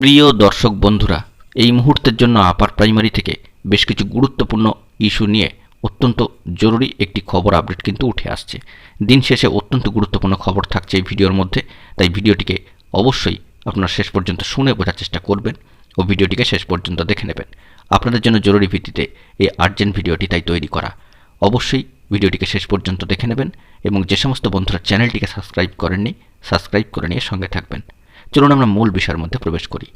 প্রিয় দর্শক বন্ধুরা, এই মুহূর্তের জন্য আপার প্রাইমারি থেকে বেশ কিছু গুরুত্বপূর্ণ ইস্যু নিয়ে অত্যন্ত জরুরি একটি খবর আপডেট কিন্তু উঠে আসছে। দিন শেষে অত্যন্ত গুরুত্বপূর্ণ খবর থাকছে এই ভিডিওর মধ্যে, তাই ভিডিওটিকে অবশ্যই আপনারা শেষ পর্যন্ত শুনে বোঝার চেষ্টা করবেন ও ভিডিওটিকে শেষ পর্যন্ত দেখে নেবেন। আপনাদের জন্য জরুরি ভিত্তিতে এই আর্জেন্ট ভিডিওটি তাই তৈরি করা। অবশ্যই ভিডিওটিকে শেষ পর্যন্ত দেখে নেবেন এবং যে সমস্ত বন্ধুরা চ্যানেলটিকে সাবস্ক্রাইব করেননি সাবস্ক্রাইব করে নিয়ে সঙ্গে থাকবেন। চলুন আমরা মূল বিষয়ের মধ্যে প্রবেশ করি।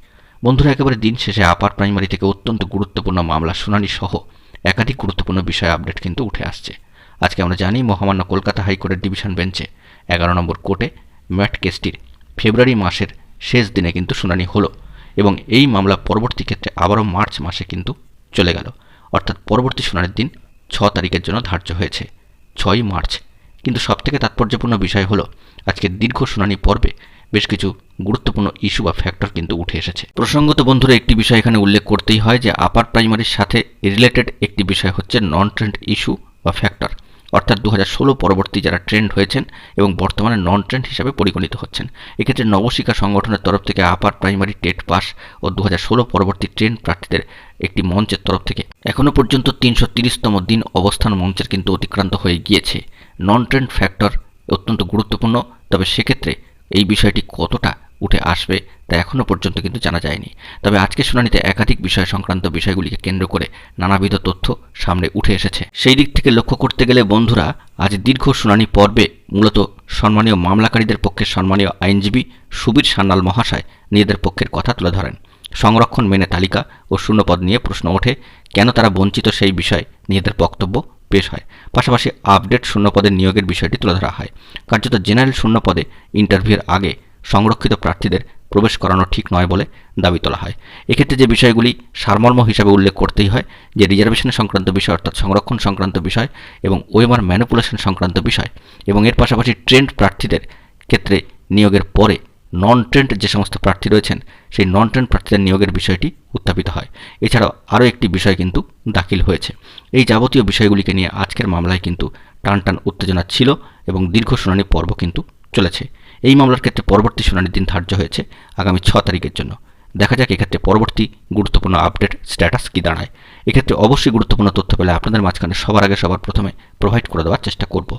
বন্ধুরা, একেবারে দিন শেষে আপার প্রাইমারি থেকে অত্যন্ত গুরুত্বপূর্ণ মামলা শুনানি সহ একাধিক গুরুত্বপূর্ণ বিষয় আপডেট কিন্তু উঠে আসছে। আজকে আমরা জানি মহামান্য কলকাতা হাইকোর্টের ডিভিশন বেঞ্চে এগারো নম্বর কোর্টে ম্যাট কেসটির ফেব্রুয়ারি মাসের শেষ দিনে কিন্তু শুনানি হলো এবং এই মামলা পরবর্তী ক্ষেত্রে আবারও মার্চ মাসে কিন্তু চলে গেল। অর্থাৎ পরবর্তী শুনানির দিন ছ তারিখের জন্য ধার্য হয়েছে ছয় মার্চ। কিন্তু সবথেকে তাৎপর্যপূর্ণ বিষয় হলো, আজকে দীর্ঘ শুনানি পর্বে বেশ কিছু গুরুত্বপূর্ণ ইস্যু বা ফ্যাক্টর কিন্তু উঠে এসেছে। প্রসঙ্গত বন্ধুরা, একটি বিষয় এখানে উল্লেখ করতেই হয় যে আপার প্রাইমারির সাথে রিলেটেড একটি বিষয় হচ্ছে নন ট্রেন্ড ইস্যু বা ফ্যাক্টর অর্থাৎ দু হাজার ষোলো পরবর্তী যারা ট্রেন্ড হয়েছেন এবং বর্তমানে নন ট্রেন্ড হিসাবে পরিগণিত হচ্ছেন, এক্ষেত্রে নবশিক্ষা সংগঠনের তরফ থেকে আপার প্রাইমারি টেট পাস ও দু হাজার ষোলো পরবর্তী ট্রেন্ড প্রার্থীদের একটি মঞ্চের তরফ থেকে এখনও পর্যন্ত তিনশো তিরিশতম দিন অবস্থান মঞ্চের কিন্তু অতিক্রান্ত হয়ে গিয়েছে। নন ট্রেন্ড ফ্যাক্টর অত্যন্ত গুরুত্বপূর্ণ, তবে সেক্ষেত্রে এই বিষয়টি কতটা উঠে আসবে তা এখনও পর্যন্ত কিন্তু জানা যায়নি। তবে আজকে শুনানিতে একাধিক বিষয় সংক্রান্ত বিষয়গুলিকে কেন্দ্র করে নানাবিধ তথ্য সামনে উঠে এসেছে। সেই দিক থেকে লক্ষ্য করতে গেলে বন্ধুরা, আজ দীর্ঘ শুনানি পর্বে মূলত সম্মানীয় মামলাকারীদের পক্ষে সম্মানীয় আইনজীবী সুবীর সান্যাল মহাশয় নিজেদের পক্ষের কথা তুলে ধরেন। সংরক্ষণ মেনে তালিকা ও শূন্যপদ নিয়ে প্রশ্ন ওঠে, কেন তারা বঞ্চিত সেই বিষয়ে নিজেদের বক্তব্য পেশ হয়। পাশাপাশি আপডেট শূন্যপদের নিয়োগের বিষয়টি তুলে ধরা হয়। কার্যত জেনারেল শূন্যপদে ইন্টারভিউয়ের আগে সংরক্ষিত প্রার্থীদের প্রবেশ করানো ঠিক নয় বলে দাবি তোলা হয়। এক্ষেত্রে যে বিষয়গুলি সারমর্ম হিসাবে উল্লেখ করতেই হয়, যে রিজার্ভেশন সংক্রান্ত বিষয় অর্থাৎ সংরক্ষণ সংক্রান্ত বিষয় এবং ওএমআর ম্যানুপুলেশন সংক্রান্ত বিষয় এবং এর পাশাপাশি ট্রেন্ড প্রার্থীদের ক্ষেত্রে নিয়োগের পরে নন ট্রেন্ড যে সমস্ত প্রার্থী রয়েছেন, সেই নন ট্রেন্ড প্রার্থীদের নিয়োগের বিষয়টি উত্থাপিত হয়। এছাড়াও আরও একটি বিষয় কিন্তু দাখিল হয়েছে। এই যাবতীয় বিষয়গুলিকে নিয়ে আজকের মামলায় কিন্তু টান টান উত্তেজনা ছিল এবং দীর্ঘ শুনানি পর্ব কিন্তু চলেছে। এই মামলার ক্ষেত্রে পরবর্তী শুনানির দিন ধার্য হয়েছে আগামী ছ তারিখের জন্য। দেখা যাক এক্ষেত্রে পরবর্তী গুরুত্বপূর্ণ আপডেট স্ট্যাটাস কী দাঁড়ায়। এক্ষেত্রে অবশ্যই গুরুত্বপূর্ণ তথ্য পেলে আপনাদের মাঝখানে সবার আগে সবার প্রথমে প্রোভাইড করে দেওয়ার চেষ্টা করব।